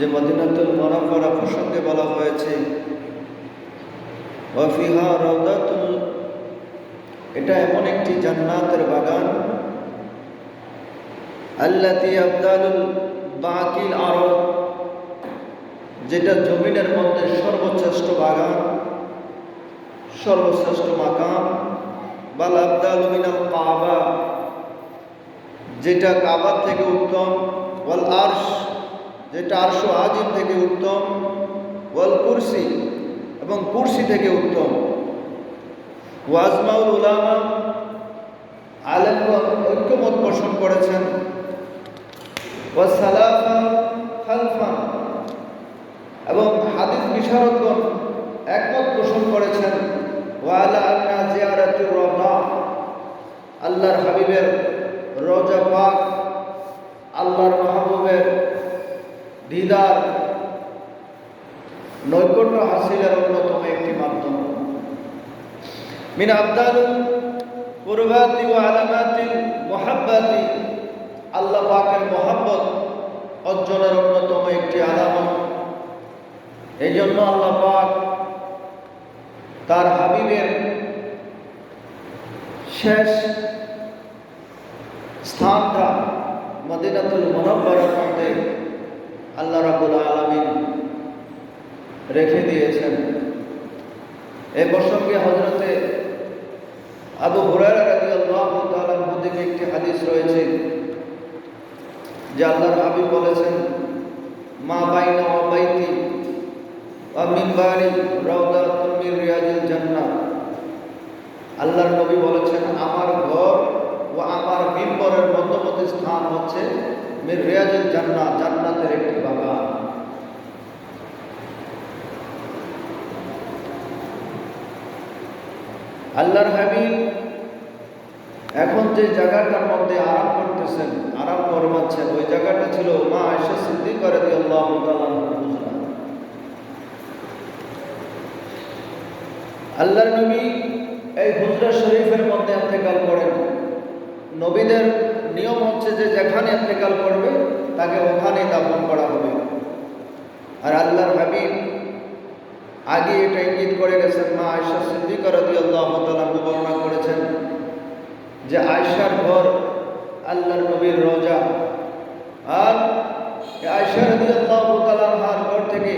যে মদিনাতুল মনাফরা প্রসঙ্গে বলা হয়েছে এটা এমন একটি জান্নাতের বাগান, আল্লাতি আবদালুল বাকিল আরব যেটা জমিনের মধ্যে সর্বশ্রেষ্ঠ বাগান, সর্বশ্রেষ্ঠ মাকাম, বাল আবদাল মিনাল কাবা, যেটা কাবার থেকে উত্তম, ওয়াল আরশ যেটা আরশো আজিম থেকে উত্তম, ওয়াল কুরসি এবং কুরসি থেকে উত্তম। ওয়াজমাউল উলামা আলেম ঐক্যমত পোষণ করেছেন। ওয়াসালাফা খালফা এবং হাদিস বিশারদগণ একমত পোষণ করেছেন ওয়ালা আন্না জিয়ারাতুর রওজা আল্লাহর হাবিবের রোজা পাক আল্লাহর মাহবুবের দিদার নৈকট্য হাসিলের অন্যতম একটি মাধ্যম আবদাল কুরবাতি ও আলামাতি মোহাব্বাতি। আল্লাহ পাকের মোহাব্বত অর্জনের অন্যতম একটি আলামত। এই জন্য আল্লাহ পাক তার হাবিবের শেষ স্থানটা মদিনাতুল মনব্বরের মধ্যে আল্লাহ রাবুল আলমিন রেখে দিয়েছেন। এ প্রসঙ্গে হজরতে আবু হুরারা রাজি আল্লাহ তালার একটি হাদিস রয়েছে, যে আল্লাহর হাবিব বলেছেন, মা বাইনা ও বাইতি ও মিনবারি রওদা তুমির রিয়াজুল জান্নাত আল্লাহর নবী বলেছেন, আমার ঘর ও আমার মিম্বরের মধ্যবর্তী স্থান হচ্ছে মির রিয়াজুল জান্নাত জান্নাতের একটি বাগান। আল্লাহর হাবিব এখন যে জায়গাটার মধ্যে আরাম করতেছেন, আরাম করবাচ্ছেন ওই জায়গাটা ছিল মা আয়সা সিদ্ধি করে দিয়ে আল্লাহ আল্লাহর নবী এই হুজরা শরীফের মধ্যে এতেকাল করেন নবীদের নিয়ম হচ্ছে যে যেখানে এতেকাল করবে তাকে ওখানেই দাপন করা হবে। আর আল্লাহর হাবিব আগে এটা ইঙ্গিত করে গেছেন মা আয়সা সিদ্দিকা রদি আল্লাহ বর্ণনা করেছেন যে আয়সার ঘর আল্লাহর নবীর রোজা। আর আয়সা রদি আল্লাহ তালাহার ঘর থেকে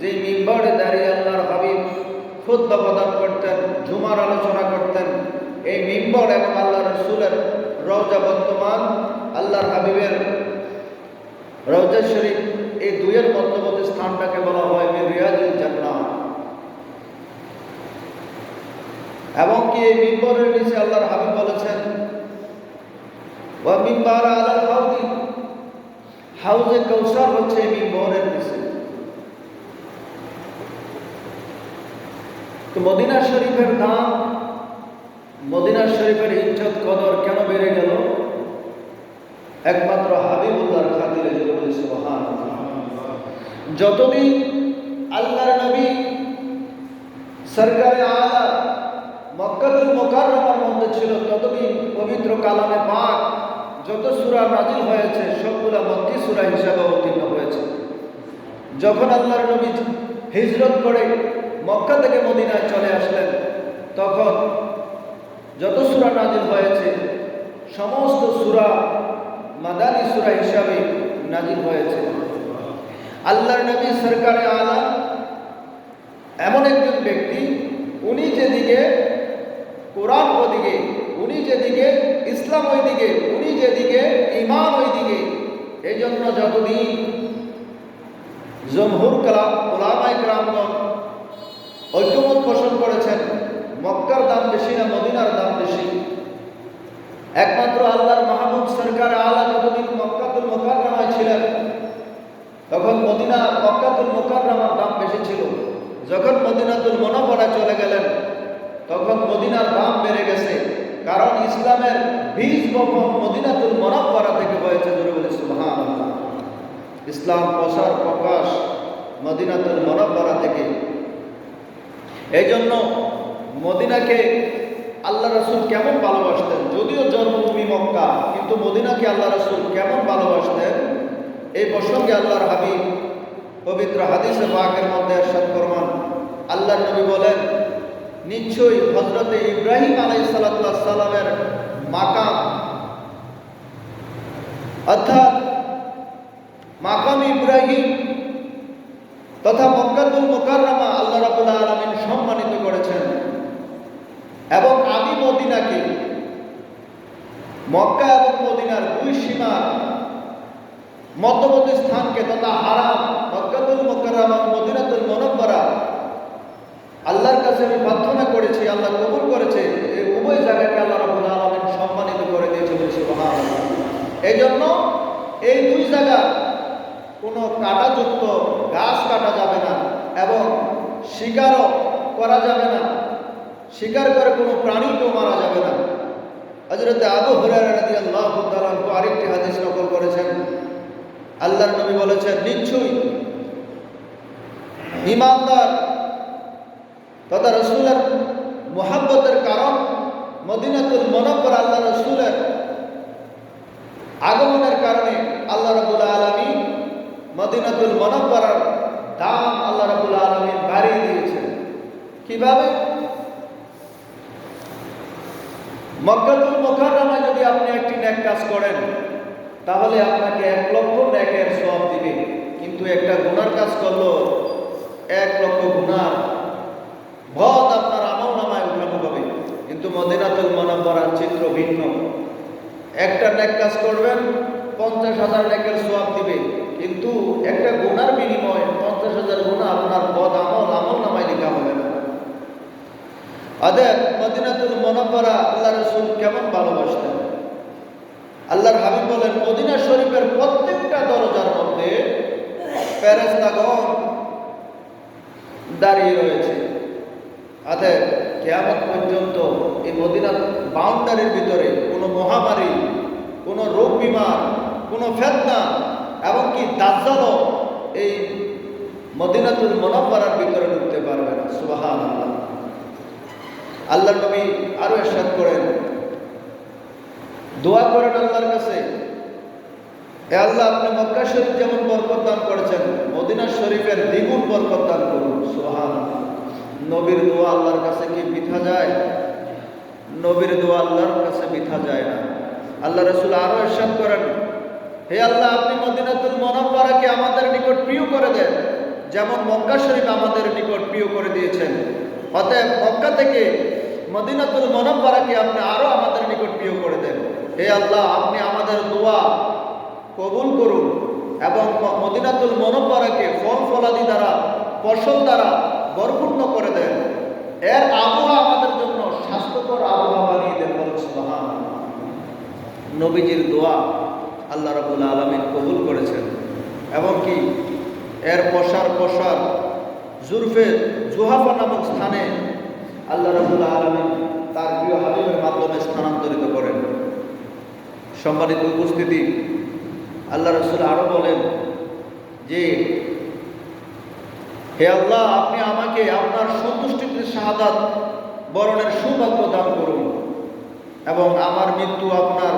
যে মিম্বারে দাঁড়িয়ে আল্লাহর হাবিব খুদ্ প্রদান করতেন ঝুমার আলোচনা করতেন, এই মিম্বর এবং আল্লাহ রসুলের রওজা বর্তমান আল্লাহর হাবিবের রওজা শরীফ, এই দুইয়ের মধ্যবর্তী স্থানটাকে বলা হয় রিয়াজুল জান্নাত এই মিম্বরের নিচে আল্লাহর হাবিব বলেছেন? ওয়া মিম্বার আলাল হাউদি। হাউজে কৌসার হচ্ছে মিম্বরের নিচে। তো মদিনা শরীফের দাম মদিনা শরীফের ইজ্জত কদর কেন বেড়ে গেল? একমাত্র হাবিবুল্লাহর খাতিরে সুবহান যতদিন আল্লাহর নবী সরকারে আলা মক্কাতুল মোকাররমার মধ্যে ছিল ততদিন পবিত্র কালামে পাক। যত সুরা নাজিল হয়েছে, সবগুলা মক্কি সুরা হিসাবে অবতীর্ণ হয়েছে। যখন আল্লাহর নবী হিজরত করে মক্কা থেকে মদিনায় চলে আসলেন, তখন যত সুরা নাজিল হয়েছে, সমস্ত সুরা মাদানী সুরা হিসাবে নাজিল হয়েছে। আল্লাহর নবী সরকারে আলা এমন একজন ব্যক্তি, উনি যেদিকে কোরআন ওদিকে, উনি যেদিকে, ইসলাম ওইদিকে, উনি যেদিকে ইমান ওইদিকে। এই জন্য যতদিন জমহুর কালাম ওলামাই গ্রামগণ ঐক্যমত পোষণ করেছেন, মক্কার দাম বেশি না মদিনার দাম বেশি? একমাত্র আল্লাহর মাহমুদ সরকার আলা যতদিন মক্কাতুল মোকাররমায় ছিলেন, তখন মদিনা মক্কাতুল মোকাররমার দাম বেশি ছিল। যখন মদিনাতুল মনোবরা চলে গেলেন তখন মদিনার দাম বেড়ে গেছে। কারণ ইসলামের বীজ বপন মদিনাতুল মনোবরা থেকে হয়েছে সুবহান ইসলাম প্রসার প্রকাশ মদিনাতুল মনোবরা থেকে। এই জন্য মদিনাকে আল্লাহ রসুল কেমন ভালোবাসতেন? যদিও জন্মভূমি মক্কা, কিন্তু মদিনাকে আল্লাহ রসুল কেমন ভালোবাসতেন? এই প্রসঙ্গে আল্লাহর হাবিব পবিত্র হাদিসে পাকের মধ্যে এরশাদ ফরমান, আল্লাহর নবী বলেন নিশ্চয়ই হজরতে ইব্রাহিম আলাইহিস সালামের মাকাম। অর্থাৎ মাকাম ইব্রাহিম তথা মক্কাতুল মোকাররমা আল্লাহ রাব্বুল আলামিন সম্মানিত করেছেন। এবং আমি মদিনাকে মক্কা এবং মদিনার দুই সীমা মধ্যবর্তী স্থানকে তথা হারাম মক্কাতুল মোকাররমা মদিনাতুল মুনাব্বারা আল্লাহর কাছে আমি প্রার্থনা করেছি, আল্লাহ কবুল করেছে, এই উভয় জায়গাকে আল্লাহ রাব্বুল আলামিন সম্মানিত করে দিয়েছে বলে সুবহানাল্লাহ। এই জন্য এই দুই জায়গা কোনো কাটাযুক্ত গাছ কাটা যাবে না এবং শিকারও করা যাবে না, শিকার করে কোনো প্রাণীকেও মারা যাবে না। হজরত আবু হুরায়রা রাদিয়াল্লাহু তাআলা আরেকটি হাদিস নকল করেছেন। আল্লাহর নবী বলেছেন, নিশ্চয়ই ইমানদার তথা রসুলের মোহাব্বতের কারণ মদিনাতুল মনব্বর আল্লাহ রসুলের আগমনের কারণে আল্লাহ রবুল আলমী মদিনাতুল মনব্বরার দাম আল্লাহ রবুল আলমী বাড়িয়ে দিয়েছেন। কীভাবে? মক্কাতুল মোকাররমায় যদি আপনি একটি ন্যাক কাজ করেন, তাহলে আপনাকে এক লক্ষ ন্যাকের সব দিবে। কিন্তু একটা গুনার কাজ করল, এক লক্ষ গুনার ভদ আপনার আমল নামায় উঠানো হবে। কিন্তু মদিনাতুল মনাব্বরার চিত্র ভিন্ন। একটা নেক কাজ করবেন, পঞ্চাশ হাজার নেকের সোয়াব দিবে। কিন্তু একটা গুনার বিনিময়ে পঞ্চাশ হাজার গুণা আপনার বদ আমল আমল নামায় লেখা হবে না। আদের মদিনাতুল মনাব্বরা আল্লাহ রসুল কেমন ভালোবাসতেন? আল্লাহর হাবিব বলেন, মদিনা শরীফের প্রত্যেকটা দরজার মধ্যে ফেরেস্তাগণ দাঁড়িয়ে রয়েছে। অতএব কেয়ামত পর্যন্ত এই মদিনার বাউন্ডারির ভিতরে কোনো মহামারী, কোনো রোগ বিমার, কোনো ফেতনা, এমনকি দাজ্জালও এই মদিনাতুল মনাব্বারার ভিতরে ঢুকতে পারবে না। সুবাহান আল্লাহ আল্লাহ নবী আরও এরশাদ করেন। দোয়া করেন আল্লাহর কাছে। এ আল্লাহ আপনি মক্কা শরীফ যেমন বরকত দান করেছেন, মদিনা শরীফের দ্বিগুণ বরকত দান করুন। সুবহান নবীর দোয়া আল্লাহর কাছে কি মিথা যায়? নবীর দোয়া আল্লাহর কাছে মিথা যায় না। আল্লাহ রসুল আরও এরশাদ করেন, হে আল্লাহ, আপনি মদিনাতুল মনাব্বারাকে আমাদের নিকট প্রিয় করে দেন, যেমন মক্কা শরীফ আমাদের নিকট প্রিয় করে দিয়েছেন। অতএব মক্কা থেকে মদিনাতুল মনাব্বারাকে আপনি আরও আমাদের নিকট প্রিয় করে দেন। হে আল্লাহ, আপনি আমাদের দোয়া কবুল করুন এবং মদিনাতুল মনোবরাকে ফল ফলাদি দ্বারা, ফসল দ্বারা বরপূর্ণ করে দেন। এর আবহাওয়া আমাদের জন্য স্বাস্থ্যকর আবহাওয়া বানিয়ে দেন বলেন নবীজির দোয়া আল্লাহ রাবুল আলমিন কবুল করেছেন। এমনকি এর পশার পশার জুরফে জুহাফা নামক স্থানে আল্লাহ রাবুল আলমিন তার প্রিয় হাবিবের মাধ্যমে স্থানান্তরিত করেন। সম্মানিত উপস্থিতি, আল্লাহ রসুল আরও বলেন যে হে আল্লাহ, আপনি আমাকে আপনার সন্তুষ্টিতে শাহাদাত বরণের সৌভাগ্য দান করুন। এবং আমার মৃত্যু আপনার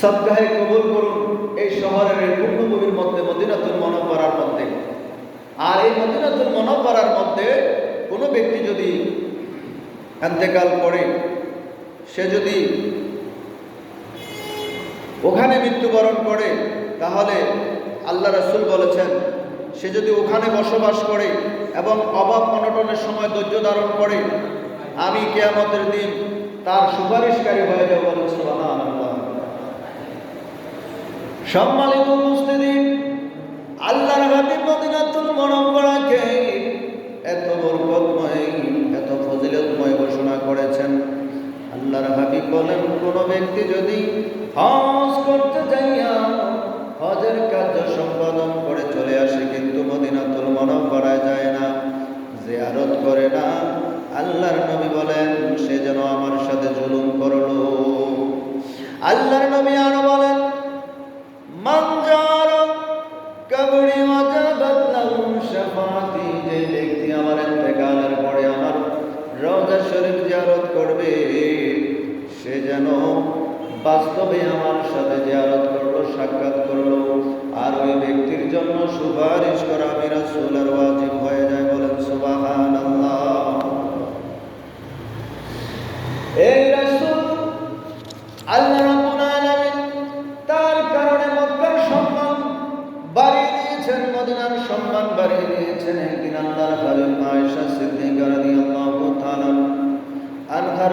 সপ্তাহে কবুল করুন এই শহরের এই পূর্ণভূমির মধ্যে, মদিনাতুল মনোবরার মধ্যে। আর এই মদিনাতুল মনোবরার মধ্যে কোনো ব্যক্তি যদি এন্তেকাল করে, সে যদি ওখানে মৃত্যুবরণ করে, তাহলে আল্লাহ রসুল বলেছেন সে যদি ওখানে বসবাস করে এবং অভাব অনটনের সময় ধৈর্য ধারণ করে, আমি কেয়ামতের দিন তার সুপারিশকারী হয়ে যাব সম্মানিত উপস্থিতি, আল্লাহর হাবিব মদিনাতুল মুনাওয়ারাকে এত বরকতময়, এত ফজিলতময় ঘোষণা করেছেন। আল্লাহর হাবিব বলেন, কোন ব্যক্তি যদি হজ করতে যাইয়া হজের কার্য সম্পাদন করে চলে আসে, কিন্তু মদিনাতুল মুনাওয়ারায় যায় না, জিয়ারত করে না। আল্লাহর নবী বলেন, সে যেন আমার সাথে জুলুম করল। আল্লাহর নবী আরও বলেন মঞ্জার কবরি ওয়াজাবাত লাহু শাফাতি যে ব্যক্তি আমার ইন্তেকালের পরে আমার রওজা শরীফ জিয়ারত করবে, সে যেন বাস্তবে আমার সাথে জিয়ারত সাক্ষাৎ করল আর ওই ব্যক্তির জন্য সুপারিশ করা মেরা সোলার ওয়াজিব হয়ে যায় বলেন সুবাহান এই রাসূল আল্লাহ রাব্বুল আলামিন তার কারণে মক্কার সম্মান বাড়িয়ে দিয়েছেন, মদিনার সম্মান বাড়িয়ে দিয়েছেন। একদিন আল্লাহর হাবিব আয়েশা সিদ্দিকা রাদিয়াল্লাহু তাআলা আনহার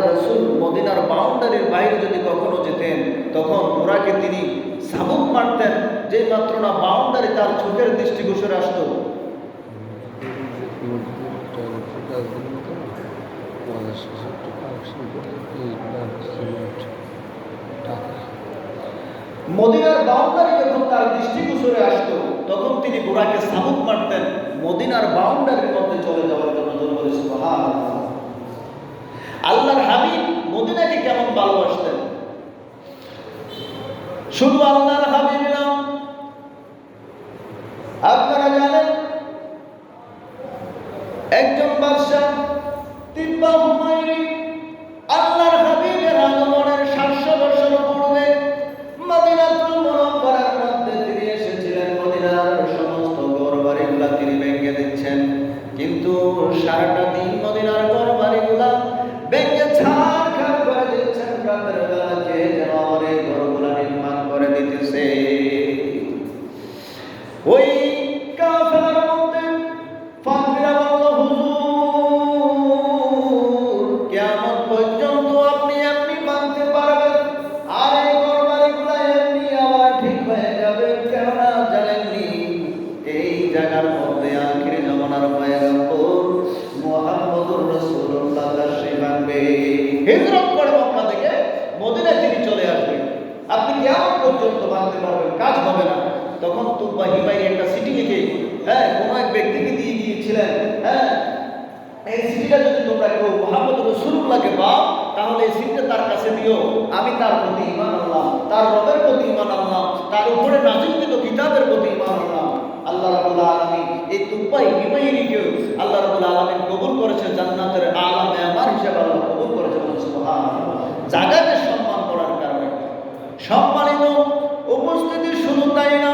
আল্লাহ রসুল মদিনার বাউন্ডারির বাইরে যদি কখনো যেতেন, তখন ওরাকে তিনি সাবুক মারতেন। যে মাত্র না বাউন্ডারি তার চোখের দৃষ্টি ঘোষণা আসত। মদিনার বাউন্ডারি যখন তার দৃষ্টি ঘুষরে আসত, তখন তিনি ঘোড়াকে সাবুক মারতেন। মদিনার বাউন্ডারির মধ্যে চলে যাওয়ার জন্য জন্ম দিয়েছিল আল্লাহর হাবিব মদিনাকে কেমন ভালোবাসতেন? শুধু আল্লাহর হাবিব নাম আপনারা জানেন একজন বাদশাহ হিজরত করে মক্কা থেকে মদিনায় তিনি চলে আসবেন আপনি কেমন পর্যন্ত বাঁধতে পারবেন, কাজ হবে না। তখন তুব্বা হিমাই একটা সিটি লিখে হ্যাঁ কোনো এক ব্যক্তিকে দিয়ে গিয়েছিলেন হ্যাঁ এই সিটিটা যদি তোমরা কেউ মোহাম্মদ রসুল্লাহকে পাও, তাহলে এই সিটটা তার কাছে দিও। আমি তার প্রতি ইমান আনলাম, তার রবের প্রতি ইমান আনলাম, তার উপরে নাজিলকৃত কিতাবের প্রতি ইমান আল্লাহ রাবুল আলমী এই তুপাই হিমাইনিকে আল্লাহ রাবুল আলমী কবুল করেছে জান্নাতের আলম আমার হিসাবে আল্লাহ কবুল করেছে জায়গাতে সম্মান করার কারণে সম্মানিত উপস্থিতি শুধু তাই না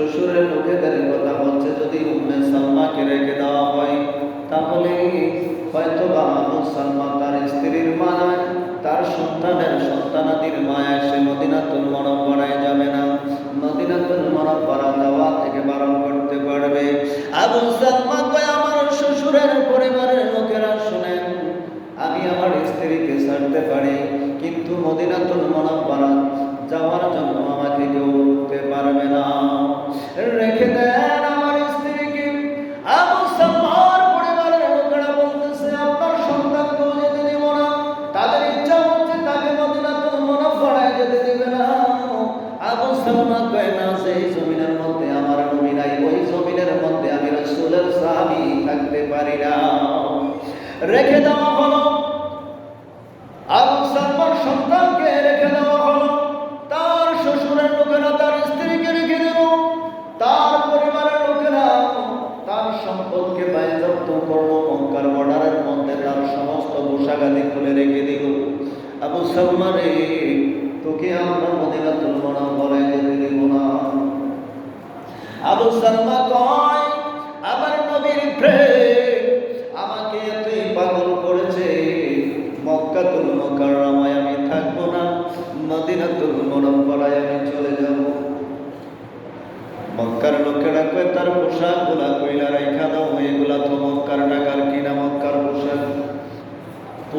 শ্বশুরের লোকেদের কথা হচ্ছে যদি উম্মে সালমাকে রেখে দেওয়া হয়, তাহলে হয়তো বা আবু সালমা তার স্ত্রীর মায়ায়, তার সন্তানের সন্তানাদির মায়ায় সে মদিনাতুল মনব্বরায় যাবে না। মদিনাতুল মনব্বরা যাওয়া থেকে বারণ করতে পারবে। আবু সালমা কয়, আমার শ্বশুরের পরিবারের লোকেরা শুনেন, আমি আমার স্ত্রীকে ছাড়তে পারি, কিন্তু মদিনাতুল মনব্বরা যাওয়ার জন্য আমাকে কেউ উঠতে পারবে না। রেখে দেন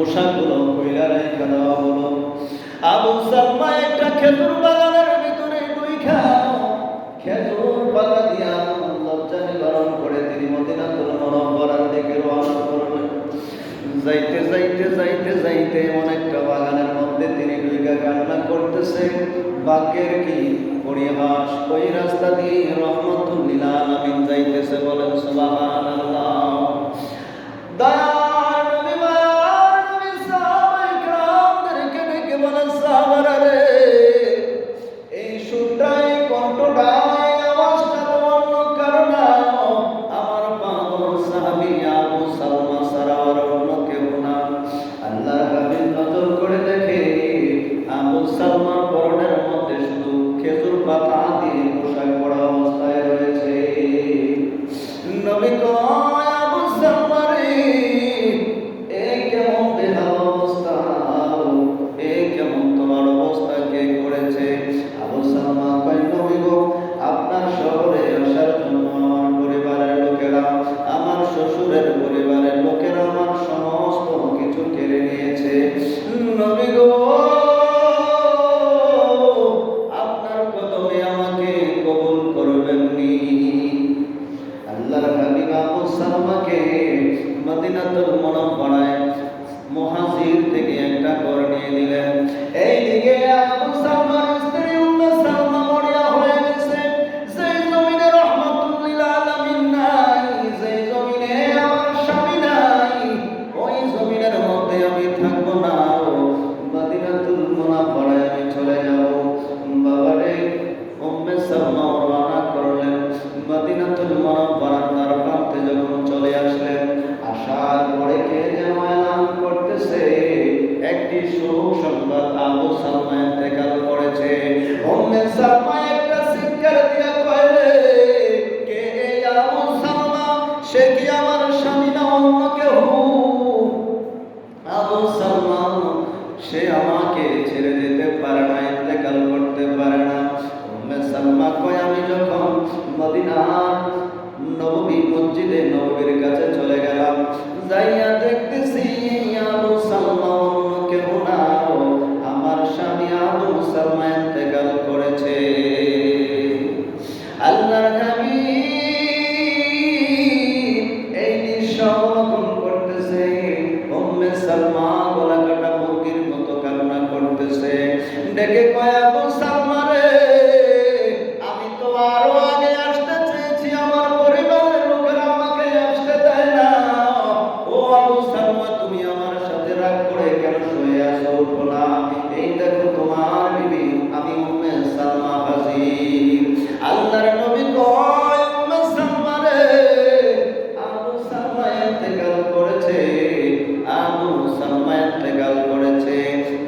পোশাকগুলো কইলা রাইখা দেওয়া হলো আবু সালমা একটা খেজুর বাগানের ভিতরে দুই খেজুর পাতা দিয়া লজ্জা নিবারণ করে তিনি মদিনাতুল মুনাওয়ারার দিকে রওনা করলেন। যাইতে যাইতে যাইতে যাইতে অনেকটা বাগানের মধ্যে তিনি দুইটা কান্না করতেছে। বাক্যের কি পরিহাস, ওই রাস্তা দিয়ে রহমতুল্লিল আলামিন যাইতেছে বলেন, সুবহানাল্লাহ। glória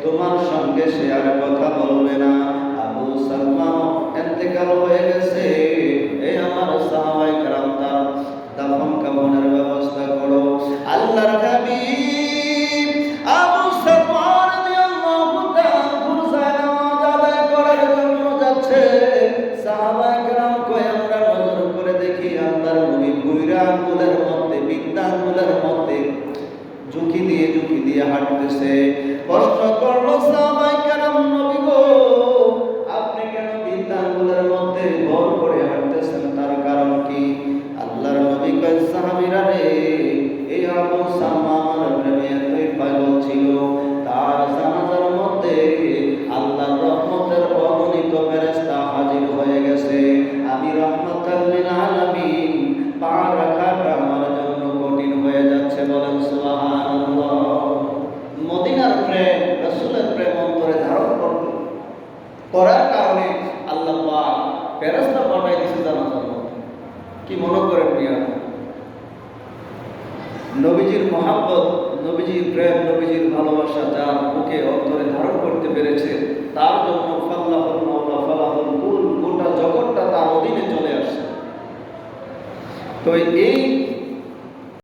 তোমার সঙ্গে সে আর কথা বলবে না। আবু সালমান এতেকাল হয়ে গেছে। এই আমার সাহ